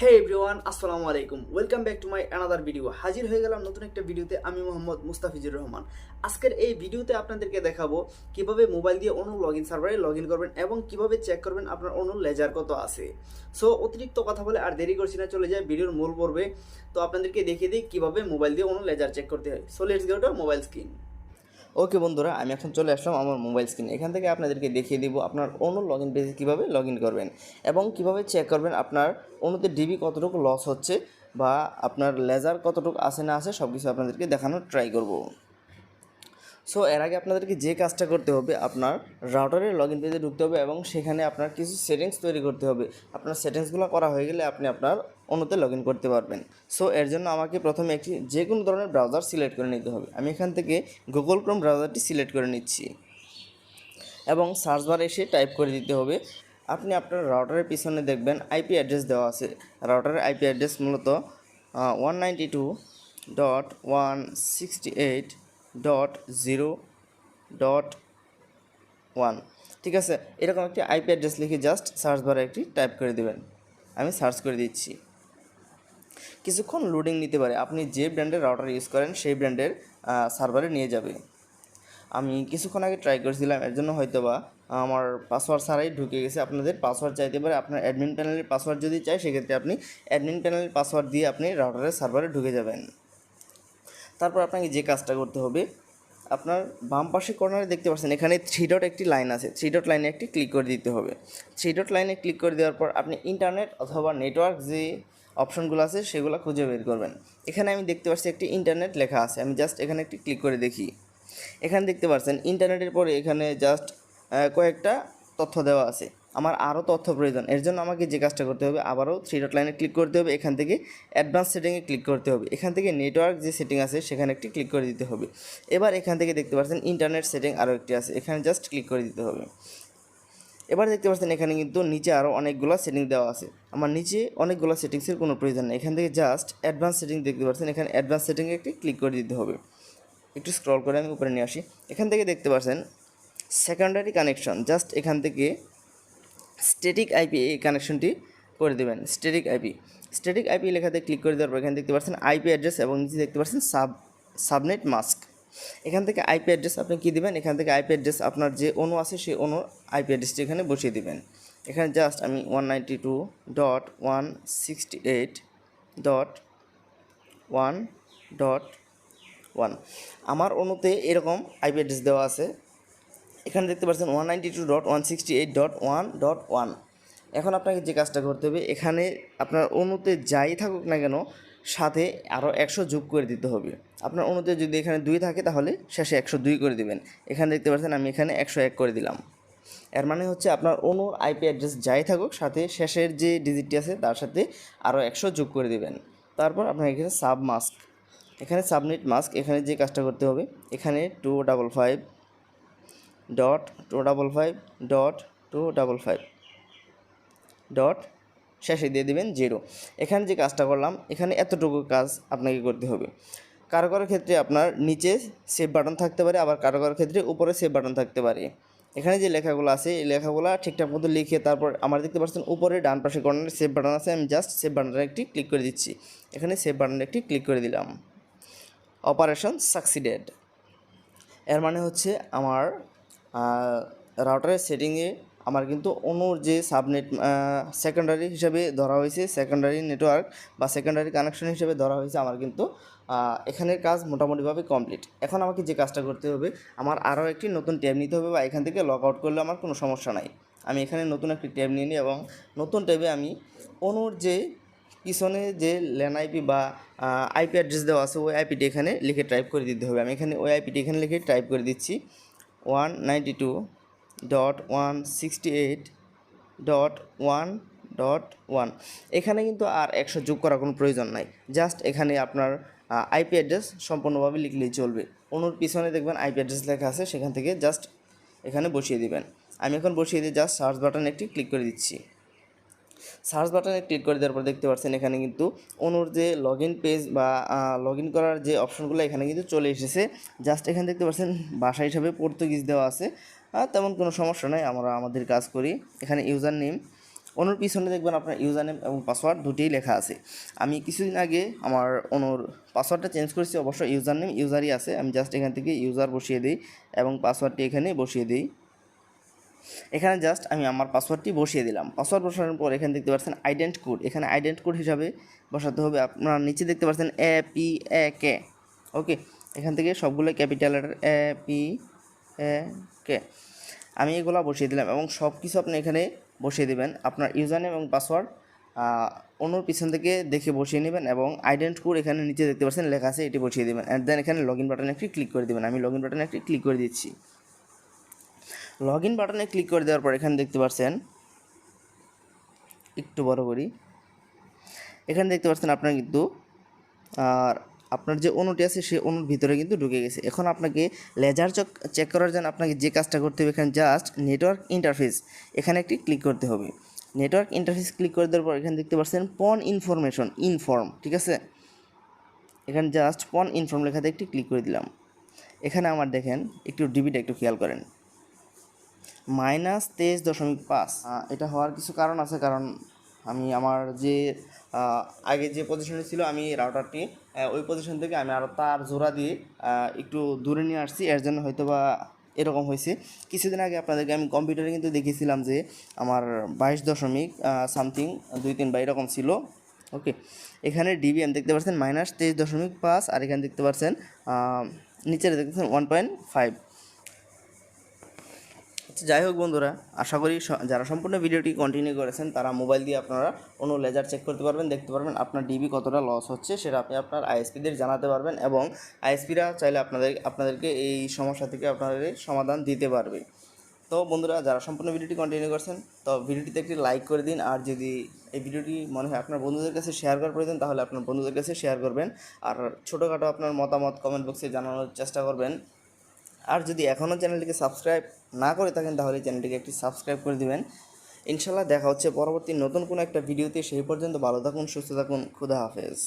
হে everyone আসসালামু আলাইকুম welcome back to my another video হাজির হয়ে গেলাম নতুন একটা ভিডিওতে আমি মোহাম্মদ মুস্তাফিজুর রহমান। আজকের এই ভিডিওতে আপনাদেরকে দেখাবো কীভাবে মোবাইল দিয়ে অন্য লগ ইন সার্ভারে লগ ইন করবেন এবং কীভাবে চেক করবেন আপনার অন্য লেজার কত আছে। সো অতিরিক্ত কথা বলে আর দেরি করছি না, চলে যায় ভিডিওর মূল পর্বে। তো আপনাদেরকে দেখিয়ে দিই কীভাবে মোবাইল দিয়ে অন্য লেজার চেক করতে হয়। So let's go to mobile screen okay বন্ধুরা, আমি এখন চলে আসলাম আমার মোবাইল স্ক্রিন এখান থেকে আপনাদেরকে দেখিয়ে দিব আপনার অন্য লগ ইন পেজে কীভাবে লগ ইন করবেন এবং কীভাবে চেক করবেন আপনার অন্যতে ডিবি কতটুকু লস হচ্ছে বা আপনার লেজার কতটুকু আসে না আসে সব কিছু আপনাদেরকে দেখানোর ট্রাই করব। সো এর আগে আপনাদেরকে যে কাজটা করতে হবে, আপনার রাউটারের লগ ইন পেজে ঢুকতে হবে এবং সেখানে আপনার কিছু সেটিংস তৈরি করতে হবে। আপনার সেটিংসগুলো করা হয়ে গেলে আপনি আপনার অন্যতে লগ ইন করতে পারবেন। সো এর জন্য আমাকে প্রথমে একটি যে কোনো ধরনের ব্রাউজার সিলেক্ট করে নিতে হবে। আমি এখান থেকে গুগল ক্রোম ব্রাউজারটি সিলেক্ট করে নিচ্ছি। এবং সার্চ বার এসে টাইপ করে দিতে হবে। আপনি আপনার রাউটারের পিছনে দেখবেন আইপি অ্যাড্রেস দেওয়া আছে। রাউটারের আইপি অ্যাড্রেস মূলত one two dot one sixty eight dot zero dot one ঠিক আছে? এরকম একটি আইপি অ্যাড্রেস লিখে জাস্ট সার্চ বারে একটি টাইপ করে দেবেন। আমি সার্চ করে দিচ্ছি। কিছুক্ষণ লোডিং নিতে পারে। আপনি যে ব্র্যান্ডের রাউটার ইউজ করেন, সেই ব্র্যান্ডের সার্ভারে নিয়ে যাবে। আমি কিছুক্ষণ আগে ট্রাই করেছিলাম, এর জন্য হয়তো বা আমার পাসওয়ার্ড ছাড়াই ঢুকে গেছে। আপনাদের পাসওয়ার্ড চাইতে পারে, আপনার অ্যাডমিন প্যানেলের পাসওয়ার্ড যদি চাই সেক্ষেত্রে আপনি অ্যাডমিন প্যানেলের পাসওয়ার্ড দিয়ে আপনি রাউটারের সার্ভারে ঢুকে যাবেন। তারপর আপনাকে যে কাজটা করতে হবে, আপনার বাম পাশে কর্নারে দেখতে পাচ্ছেন, এখানে থ্রি ডট একটি লাইন আছে। থ্রি ডট লাইনে একটি ক্লিক করে দিতে হবে। থ্রি ডট লাইনে ক্লিক করে দেওয়ার পর আপনি ইন্টারনেট অথবা নেটওয়ার্ক যে অপশনগুলো আছে, সেগুলো খুঁজে বের করবেন। এখানে আমি দেখতে পাচ্ছি একটি ইন্টারনেট লেখা আছে। আমি জাস্ট এখানে একটি ক্লিক করে দেখি। এখানে দেখতে পাচ্ছেন, ইন্টারনেটের পরে এখানে জাস্ট কয়েকটা তথ্য দেওয়া আছে। আমার আরও তথ্য প্রয়োজন। এর জন্য আমাকে যে কাজটা করতে হবে, আবারও থ্রি ডট লাইনে ক্লিক করতে হবে। এখান থেকে অ্যাডভান্স সেটিংয়ে ক্লিক করতে হবে। এখান থেকে নেটওয়ার্ক যে সেটিং আছে, সেখানে একটি ক্লিক করে দিতে হবে। এবার এখান থেকে দেখতে পাচ্ছেন ইন্টারনেট সেটিং আরও একটি আছে। এখানে জাস্ট ক্লিক করে দিতে হবে। এবার দেখতে পাচ্ছেন এখানে কিন্তু নিচে আরও অনেকগুলো সেটিং দেওয়া আছে। আমার নিচে অনেকগুলো সেটিংসের কোনো প্রয়োজন নেই। এখান থেকে জাস্ট অ্যাডভান্স সেটিং দেখতে পাচ্ছেন। এখানে অ্যাডভান্স সেটিংয়ে একটি ক্লিক করে দিতে হবে। একটু স্ক্রল করে আমি উপরে নিয়ে আসি। এখান থেকে দেখতে পাচ্ছেন সেকেন্ডারি কানেকশন জাস্ট এখান থেকে স্ট্যাটিক আইপি এই কানেকশনটি করে দেবেন। স্ট্যাটিক আইপি স্ট্যাটিক আইপি লেখাতে ক্লিক করে দেওয়ার পর এখানে দেখতে পাচ্ছেন আইপি অ্যাড্রেস এবং নিচে দেখতে পাচ্ছেন সাব সাবনেট মাস্ক এখান থেকে আইপি অ্যাড্রেস আপনি কী দেবেন? এখান থেকে আইপি অ্যাড্রেস আপনার যে অনু আছে সেই অনুর আইপি অ্যাড্রেসটি এখানে বসিয়ে দেবেন। এখানে জাস্ট আমি one ninety two dot one sixty eight dot one dot one আমার অনুতে এরকম আইপি অ্যাড্রেস দেওয়া আছে। এখানে দেখতে পাচ্ছেন one two dot one sixty eight dot one dot one এখন আপনাকে যে কাজটা করতে হবে, এখানে আপনার অনুতে যাই থাকুক না কেন সাথে আরও একশো যোগ করে দিতে হবে। আপনার অনুতে যদি এখানে দুই থাকে তাহলে শেষে একশো দুই করে দিবেন। এখানে দেখতে পাচ্ছেন আমি এখানে একশো এক করে দিলাম। এর মানে হচ্ছে আপনার অনুর আইপি অ্যাড্রেস যাই থাকুক, সাথে শেষের যে ডিজিটটি আছে তার সাথে আরও একশো যোগ করে দিবেন। তারপর আপনার এখানে সাব মাস্ক এখানে সাবনেট মাস্ক এখানে যে কাজটা করতে হবে, এখানে two double five dot two double five dot two double five dot শেষে দিয়ে দেবেন জিরো। এখানে যে কাজটা করলাম, এখানে এতটুকু কাজ আপনাকে করতে হবে। কারও কারও ক্ষেত্রে আপনার নিচে সেভ বাটন থাকতে পারে, আবার কারও কারও ক্ষেত্রে উপরে সেভ বাটন থাকতে পারে। এখানে যে লেখাগুলো আছে, এই লেখাগুলো ঠিকঠাক মতো লিখে তারপর আমার দেখতে পাচ্ছেন উপরে ডান পাশে কর্নারে সেভ বাটন আছে, আমি জাস্ট সেভ বাটনে একটি ক্লিক করে দিচ্ছি। এখানে সেভ বাটনে একটি ক্লিক করে দিলাম। অপারেশন সাকসিডেড এর মানে হচ্ছে আমার রাউটারের সেটিংয়ে আমার কিন্তু অনুর যে সাবনেট সেকেন্ডারি হিসাবে ধরা হয়েছে সেকেন্ডারি নেটওয়ার্ক বা সেকেন্ডারি কানেকশন হিসেবে ধরা হয়েছে আমার কিন্তু এখানের কাজ মোটামুটিভাবে কমপ্লিট এখন আমাকে যে কাজটা করতে হবে, আমার আরও একটি নতুন ট্যাব নিতে হবে বা এখান থেকে লগ আউট করলে আমার কোনো সমস্যা নাই। আমি এখানে নতুন একটি ট্যাব নিয়ে নিই এবং নতুন ট্যাবে আমি অনুর যে পিছনে যে ল্যান আইপি বা আইপি অ্যাড্রেস দেওয়া আছে, ওই আইপিটি এখানে লিখে টাইপ করে দিতে হবে। আমি এখানে ওই আইপিটি এখানে লিখে টাইপ করে দিচ্ছি। One ninety two dot one sixty eight dot one dot one এখানে কিন্তু আর একশো যোগ করার কোনো প্রয়োজন নাই। জাস্ট এখানে আপনার আইপি অ্যাড্রেস সম্পূর্ণভাবে লিখলেই চলবে। অনুর পিছনে দেখবেন আইপি অ্যাড্রেস লেখা আছে, সেখান থেকে জাস্ট এখানে বসিয়ে দিবেন। আমি এখন বসিয়ে দিয়ে জাস্ট সার্চ বাটনে একটি ক্লিক করে দিচ্ছি। সার্চ বাটনে ক্লিক করে দেওয়ার পর দেখতে পাচ্ছেন এখানে কিন্তু অনুর যে লগ পেজ বা লগ করার যে অপশনগুলো এখানে কিন্তু চলে এসেছে। জাস্ট এখানে দেখতে পাচ্ছেন ভাষা হিসাবে পর্তুগিজ দেওয়া আছে। তেমন কোনো সমস্যা নেই, আমরা আমাদের কাজ করি। এখানে ইউজার নেম অনুর পিছনে দেখবেন আপনার ইউজার নেম এবং পাসওয়ার্ড দুটোই লেখা আছে। আমি কিছুদিন আগে আমার অনুর পাসওয়ার্ডটা চেঞ্জ করেছি, অবশ্য ইউজার নেম ইউজারই আছে। আমি জাস্ট এখান থেকে ইউজার বসিয়ে দিই এবং পাসওয়ার্ডটি এখানে বসিয়ে দিই। এখানে জাস্ট আমি আমার পাসওয়ার্ডটি বসিয়ে দিলাম। পাসওয়ার্ড বসানোর পর এখানে দেখতে পাচ্ছেন আইডেন্ট কোড। এখানে আইডেন্ট কোড হিসাবে বসাতে হবে। আপনার নিচে দেখতে পাচ্ছেন এ পি এ কে। ওকে, এখান থেকে সবগুলো ক্যাপিটাল এ পি কে আমি এগুলো বসিয়ে দিলাম এবং সব কিছু আপনি এখানে বসিয়ে দেবেন। আপনার ইউজার নেম এবং পাসওয়ার্ড অনুর পিছন থেকে দেখে বসিয়ে নেবেন এবং আইডেন্ট কোড এখানে নিচে দেখতে পাচ্ছেন, লেখা আছে, এটি বসিয়ে দেবেন। অ্যান্ড দেন এখানে লগ ইন বাটনে একটি ক্লিক করে দেবেন। আমি লগ ইন বাটনে একটি ক্লিক করে দিচ্ছি। লগ ইন বাটনে ক্লিক করে দেওয়ার পর এখানে দেখতে পাচ্ছেন, একটু বড় করি। এখানে দেখতে পাচ্ছেন আপনার কিন্তু, আর আপনার যে অনুটি আছে, সেই অনুর ভিতরে কিন্তু ঢুকে গেছে। এখন আপনাকে লেজার চক চেক করার জন্য আপনাকে যে কাজটা করতে হবে এখানে জাস্ট নেটওয়ার্ক ইন্টারফেস এখানে একটি ক্লিক করতে হবে। নেটওয়ার্ক ইন্টারফেস ক্লিক করে দেওয়ার পর এখানে দেখতে পাচ্ছেন পন ইনফরমেশন ইনফর্ম ঠিক আছে? এখানে জাস্ট পন ইনফর্ম লেখাতে একটি ক্লিক করে দিলাম। এখানে আমার দেখেন, একটু ডিবিটা একটু খেয়াল করেন। মাইনাস তেইশ দশমিক পাঁচ। এটা হওয়ার কিছু কারণ আছে, কারণ আমি আমার যে আগে যে পজিশনে ছিল, আমি রাউটারটি ওই পজিশন থেকে আমি আরও তার জোড়া দিয়ে একটু দূরে নিয়ে আসছি। এর জন্য হয়তো বা এরকম হয়েছে। কিছুদিন আগে আপনাদেরকে আমি কম্পিউটারে কিন্তু দেখেছিলাম যে, আমার বাইশ দশমিক সামথিং দুই তিন বা এরকম ছিল। ওকে এখানে ডিবিএম দেখতে পাচ্ছেন মাইনাস তেইশ দশমিক পাঁচ, আর এখানে দেখতে পাচ্ছেন নিচে দেখতে পাচ্ছেন ওয়ান পয়েন্ট ফাইভ যাই হোক বন্ধুরা, আশা করি যারা সম্পূর্ণ ভিডিওটি কন্টিনিউ করেছেন, তারা মোবাইল দিয়ে আপনারা কোনো লেজার চেক করতে পারবেন, দেখতে পারবেন আপনার ডিবি কতটা লস হচ্ছে, সেটা আপনি আপনার আইএসপিদের জানাতে পারবেন এবং আইএসপিরা চাইলে আপনাদের, আপনাদেরকে এই সমস্যা থেকে আপনাদের সমাধান দিতে পারবে। তো বন্ধুরা, যারা সম্পূর্ণ ভিডিওটি কন্টিনিউ করছেন, তো ভিডিওটিতে একটি লাইক করে দিন, আর যদি এই ভিডিওটি মনে হয় আপনার বন্ধুদের কাছে শেয়ার করার প্রয়োজন, তাহলে আপনার বন্ধুদের কাছে শেয়ার করবেন, আর ছোটোখাটো আপনার মতামত কমেন্ট বক্সে জানানোর চেষ্টা করবেন। আর যদি এখনও চ্যানেলটিকে সাবস্ক্রাইব না করে থাকেন, তাহলে চ্যানেলটিকে একটি সাবস্ক্রাইব করে দিবেন। ইনশাল্লাহ দেখা হচ্ছে পরবর্তী নতুন কোনো একটা ভিডিওতে। সেই পর্যন্ত ভালো থাকুন, সুস্থ থাকুন, খুদা হাফেজ।